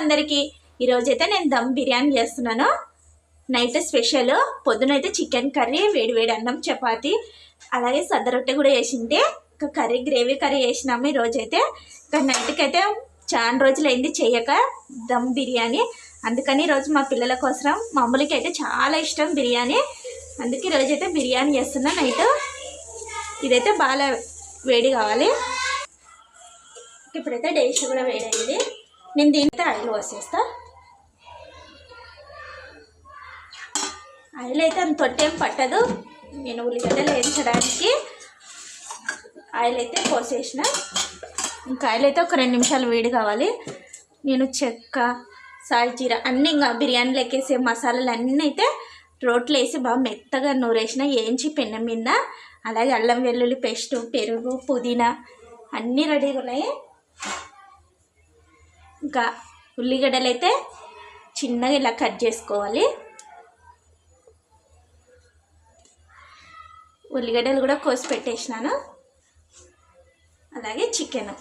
అందరికీ. ఈరోజైతే నేను దమ్ బిర్యానీ చేస్తున్నాను. నైట్ స్పెషల్ పొద్దునైతే చికెన్ కర్రీ వేడి వేడి అన్నం చపాతి అలాగే సద్ద రొట్టె కూడా వేసింటే ఒక కర్రీ గ్రేవీ కర్రీ వేసినాము ఈరోజైతే. ఇంకా నైట్కి అయితే చాలా రోజులైంది చేయక దమ్ బిర్యానీ. అందుకని ఈరోజు మా పిల్లల కోసం మా అయితే చాలా ఇష్టం బిర్యానీ. అందుకే ఈరోజు అయితే బిర్యానీ చేస్తున్నా నైట్. ఇదైతే బాగా వేడి కావాలి. ఇప్పుడైతే డేస్ కూడా వేడైంది. నేను దీనితో ఆయిల్ పోసేస్తా. ఆయిల్ అయితే అంత తొట్టేం పట్టదు. నేను ఉల్లిగడ్డలు వేయించడానికి ఆయిల్ అయితే పోసేసిన. ఇంకా ఆయిల్ అయితే ఒక రెండు నిమిషాలు వేడి కావాలి. నేను చెక్క సాల్చీర అన్నీ ఇంకా బిర్యానీలో ఎక్కేసే మసాలాలు అన్నీ అయితే రోట్లో వేసి బాగా మెత్తగా నూరేసిన వేయించి పెన్నం మీద. అలాగే అల్లం వెల్లుల్లి పేస్ట్ పెరుగు పుదీనా అన్నీ రెడీగా ఉన్నాయి. ఇంకా ఉల్లిగడ్డలు అయితే చిన్నగా ఇలా కట్ చేసుకోవాలి. ఉల్లిగడ్డలు కూడా కోసి పెట్టేసినాను. అలాగే చికెన్.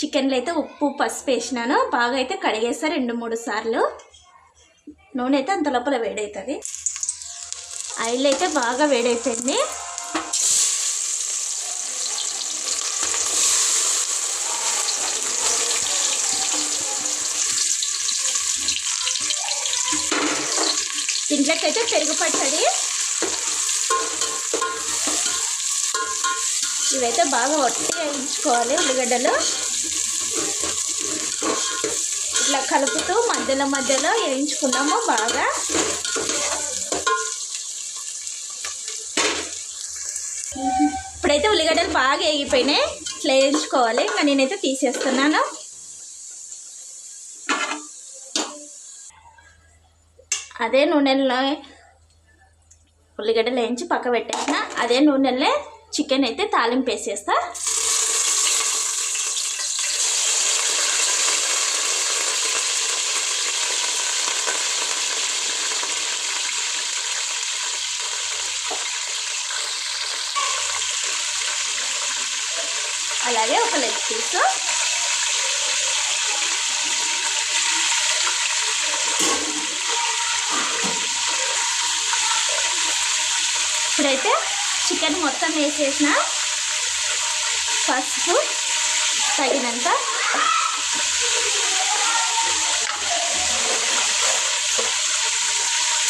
చికెన్లో అయితే ఉప్పు పసుపు వేసినాను. బాగా అయితే కడిగేసా రెండు మూడు సార్లు. నూనె అయితే అంత లోపల వేడవుతుంది ఆయిల్ అయితే బాగా వేడైపోయింది. దీంట్లోకైతే అయితే పెరుగు పచ్చడి. ఇవైతే బాగా ఒట్టి వేయించుకోవాలి ఉల్లిగడ్డలు. ఇట్లా కలుపుతూ మధ్యలో మధ్యలో వేయించుకున్నాము బాగా. ఇప్పుడైతే ఉల్లిగడ్డలు బాగా వేగిపోయినాయి. ఇట్లా వేయించుకోవాలి. ఇంకా నేనైతే తీసేస్తున్నాను. అదే నూనెలో ఉల్లిగడ్డలు వేయించి పక్క పెట్టేసిన అదే నూనెలో చికెన్ అయితే తాలింపు వేసేస్తా. అలాగే ఒక లెగ్ పీస్. ఇప్పుడైతే చికెన్ మొత్తం వేసేసిన పసుపు తగినంత.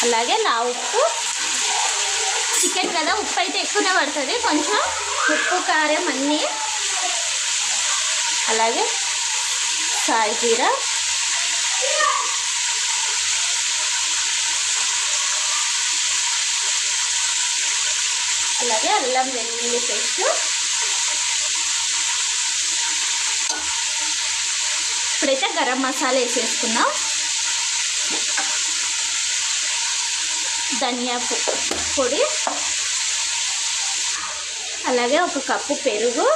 అలాగే నా ఉప్పు. చికెన్ కదా ఉప్పు అయితే ఎక్కువనే పడుతుంది. కొంచెం ఉప్పు కారం అన్నీ. అలాగే సాయి జీరా. అలాగే అల్లం వెల్లుల్లి పేస్ట్. ఇప్పుడైతే గరం మసాలా వేసేసుకున్నాం ధనియా పొడి. అలాగే ఒక కప్పు పెరుగు.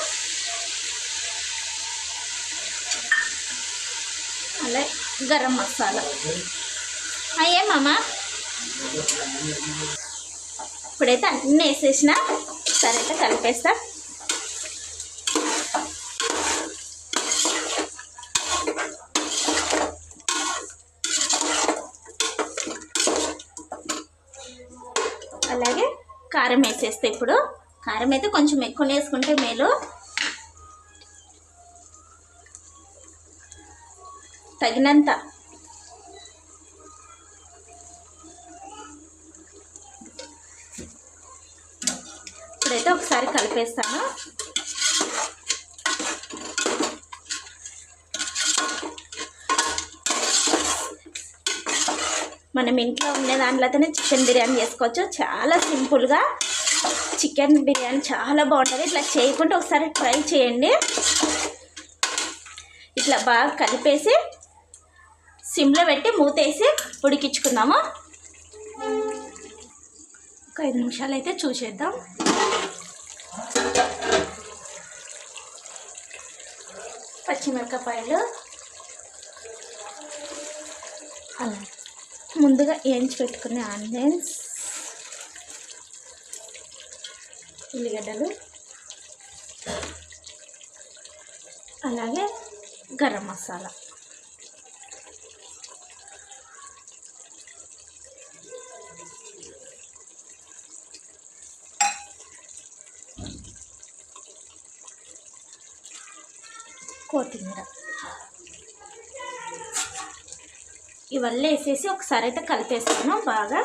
అలాగే గరం మసాలా. అయ్యే మామ. ఇప్పుడైతే అన్నీ వేసేసిన. సరే అయితే కలిపేస్తా. అలాగే కారం వేసేస్తే ఇప్పుడు. కారం అయితే కొంచెం ఎక్కువ వేసుకుంటే మేలు. తగినంత. అయితే ఒకసారి కలిపేస్తాను. మనం ఇంట్లో ఉండే దాంట్లోనే చికెన్ బిర్యానీ చేసుకోవచ్చు. చాలా సింపుల్గా చికెన్ బిర్యానీ చాలా బాగుంటుంది. ఇట్లా చేయకుండా ఒకసారి ట్రై చేయండి. ఇట్లా బాగా కలిపేసి సిమ్లో పెట్టి మూతేసి ఉడికించుకుందాము. ఒక ఐదు నిమిషాలు అయితే చూసేద్దాం. పచ్చిమిరపకాయలు. అలా. ముందుగా వేయించి పెట్టుకునే ఆనియన్స్ ఉల్లిగడ్డలు అలాగే గరం మసాలా. కొత్తిమీర. ఇవన్నీ వేసేసి ఒకసారి అయితే కలిపేస్తాను బాగా.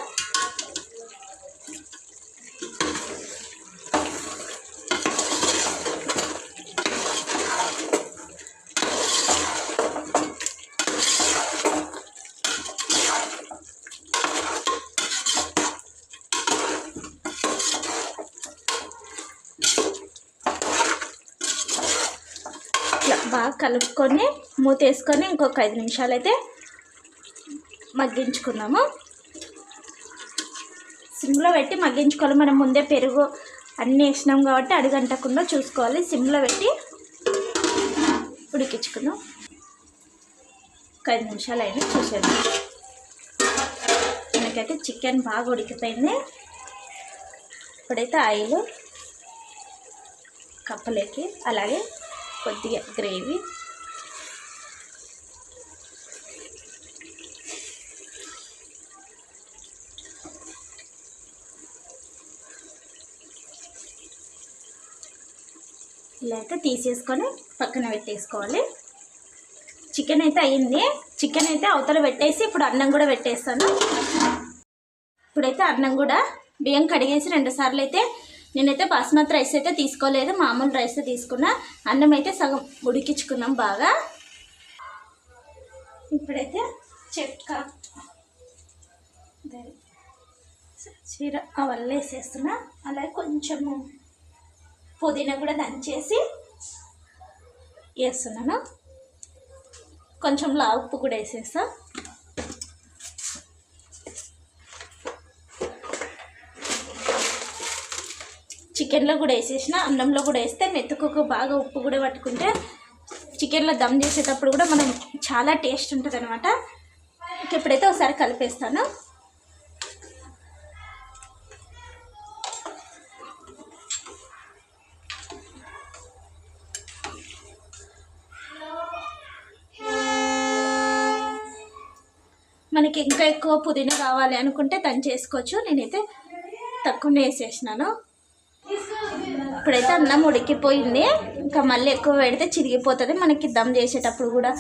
బాగా కలుపుకొని మూత వేసుకొని ఇంకొక ఐదు నిమిషాలు అయితే మగ్గించుకున్నాము. సిమ్లో పెట్టి మగ్గించుకోవాలి. మనం ముందే పెరుగు అన్నీ వేసినాం కాబట్టి అడుగంటకుండా చూసుకోవాలి. సిమ్లో పెట్టి ఉడికించుకుందాం ఒక ఐదు నిమిషాలు అయినా చూసేద్దాం. మనకైతే చికెన్ బాగా ఉడికిపోయింది. ఇప్పుడైతే ఆయిల్ కప్పలేకి అలాగే కొద్దిగా గ్రేవీ. ఇలా అయితే తీసేసుకొని పక్కన పెట్టేసుకోవాలి. చికెన్ అయితే అయింది చికెన్ అయితే అవతల పెట్టేసి ఇప్పుడు అన్నం కూడా పెట్టేస్తాను. ఇప్పుడైతే అన్నం కూడా బియ్యం కడిగేసి రెండు సార్లు అయితే నేనైతే బాస్మతి రైస్ అయితే తీసుకోలేదు మామూలు రైస్ తీసుకున్నా. అన్నం అయితే సగం ఉడికించుకున్నాం బాగా. ఇప్పుడైతే చెక్క చీర అవన్నీ వేసేస్తున్నా. అలాగే కొంచెము పుదీనా కూడా దంచేసి వేస్తున్నాను. కొంచెం లా ఉప్పు కూడా వేసేస్తా. చికెన్లో కూడా వేసేసిన అన్నంలో కూడా వేస్తే మెతుకుకు బాగా ఉప్పు కూడా పట్టుకుంటే చికెన్లో దమ్ చేసేటప్పుడు కూడా మనం చాలా టేస్ట్ ఉంటుంది అనమాట ఇప్పుడైతే ఒకసారి కలిపేస్తాను. మనకి ఇంకా ఎక్కువ పుదీనా కావాలి అనుకుంటే తను చేసుకోవచ్చు నేనైతే తక్కువనే వేసేసినాను. ఇప్పుడైతే అన్నం ఉడికిపోయింది. ఇంకా మళ్ళీ ఎక్కువ పెడితే చిరిగిపోతుంది. మనకి దమ్ చేసేటప్పుడు కూడా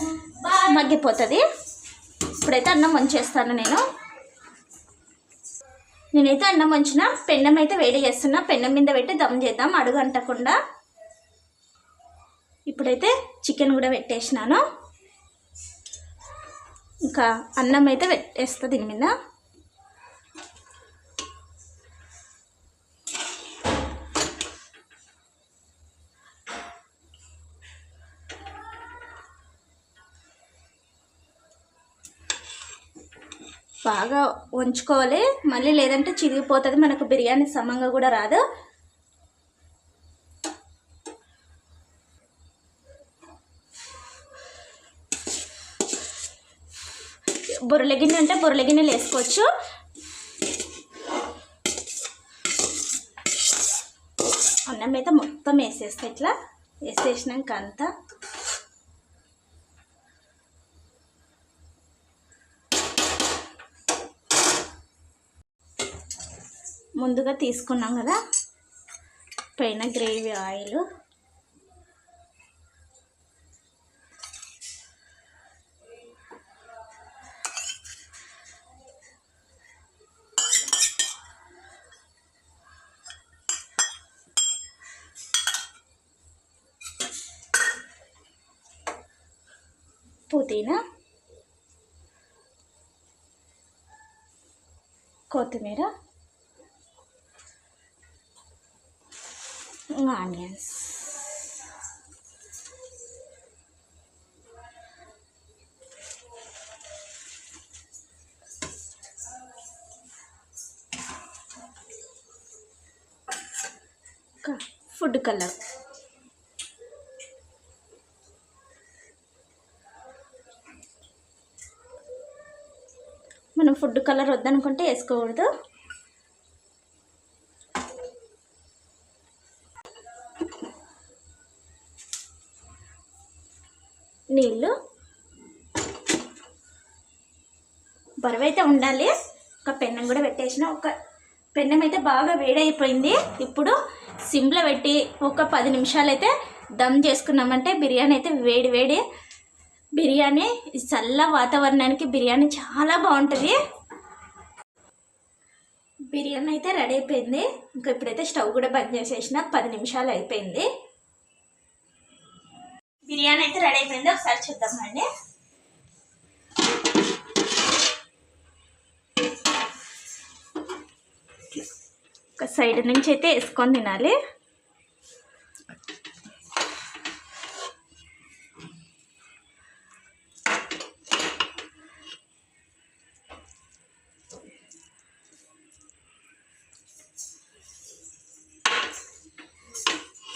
మగ్గిపోతుంది. ఇప్పుడైతే అన్నం వంచేస్తాను నేను. నేనైతే అన్నం వంచిన పెన్నం అయితే వేడి చేస్తున్నా. పెన్నం మీద పెట్టి దమ్ చేద్దాం అడుగు అంటకుండా. ఇప్పుడైతే చికెన్ కూడా పెట్టేసినాను. ఇంకా అన్నం అయితే పెట్టేస్తా దీని మీద. బాగా ఉంచుకోవాలి మళ్ళీ లేదంటే చిరిగిపోతుంది మనకు బిర్యానీ సమంగా కూడా రాదు. బుర్రల గిన్నె అంటే బుర్రల గిన్నెలు వేసుకోవచ్చు. అన్నం మీద మొత్తం వేసేస్తా ఇట్లా వేసేసినాక అంతా ముందుగా తీసుకున్నాం కదా. పైన గ్రేవీ ఆయిల్. పుదీనా. కొత్తిమీర. ఆనియన్స్ ఫుడ్ కలర్ మనం ఫుడ్ కలర్ వద్దనుకుంటే వేసుకోకూడదు. నీళ్ళు బరువైతే ఉండాలి. ఒక పెన్నం కూడా పెట్టేసిన. ఒక పెన్నం అయితే బాగా వేడైపోయింది. ఇప్పుడు సిమ్లో పెట్టి ఒక పది నిమిషాలు అయితే దమ్ చేసుకున్నామంటే బిర్యానీ అయితే వేడి వేడి. బిర్యానీ చల్ల వాతావరణానికి బిర్యానీ చాలా బాగుంటుంది. బిర్యానీ అయితే రెడీ అయిపోయింది. ఇంకా ఇప్పుడైతే స్టవ్ కూడా బంద్ చేసేసిన. పది నిమిషాలు అయిపోయింది. బిర్యానీ అయితే రెడీ అయిపోయింది. ఒకసారి చూద్దామండి ఒక సైడ్ నుంచి అయితే వేసుకొని తినాలి.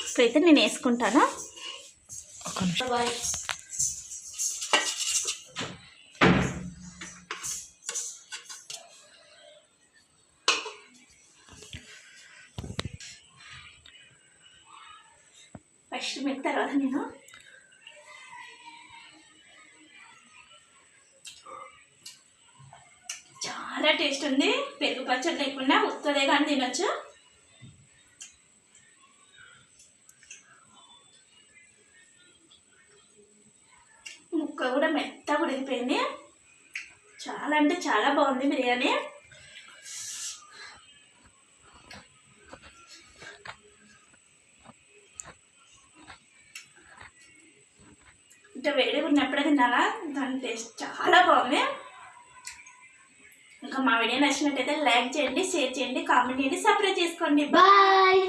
ఇప్పుడైతే నేను వేసుకుంటాను. బాయ్ ఫస్ట్ మీకు తర్వాత నేను చాలా టేస్ట్ ఉంది. పెరుగు పచ్చడి లేకుండా ఉత్తదే కానీ తినొచ్చు ముక్క కూడా మెత్తగా ఉడికిపోయింది చాలా అంటే చాలా బాగుంది బిర్యానీ. ఇంకా వేడి ఉన్నప్పుడే తినాలా దాని టేస్ట్ చాలా బాగుంది. ఇంకా మా వీడియో నచ్చినట్టయితే లైక్ చేయండి షేర్ చేయండి కామెంట్ చేయండి సబ్స్క్రైబ్ చేసుకోండి. బాయ్.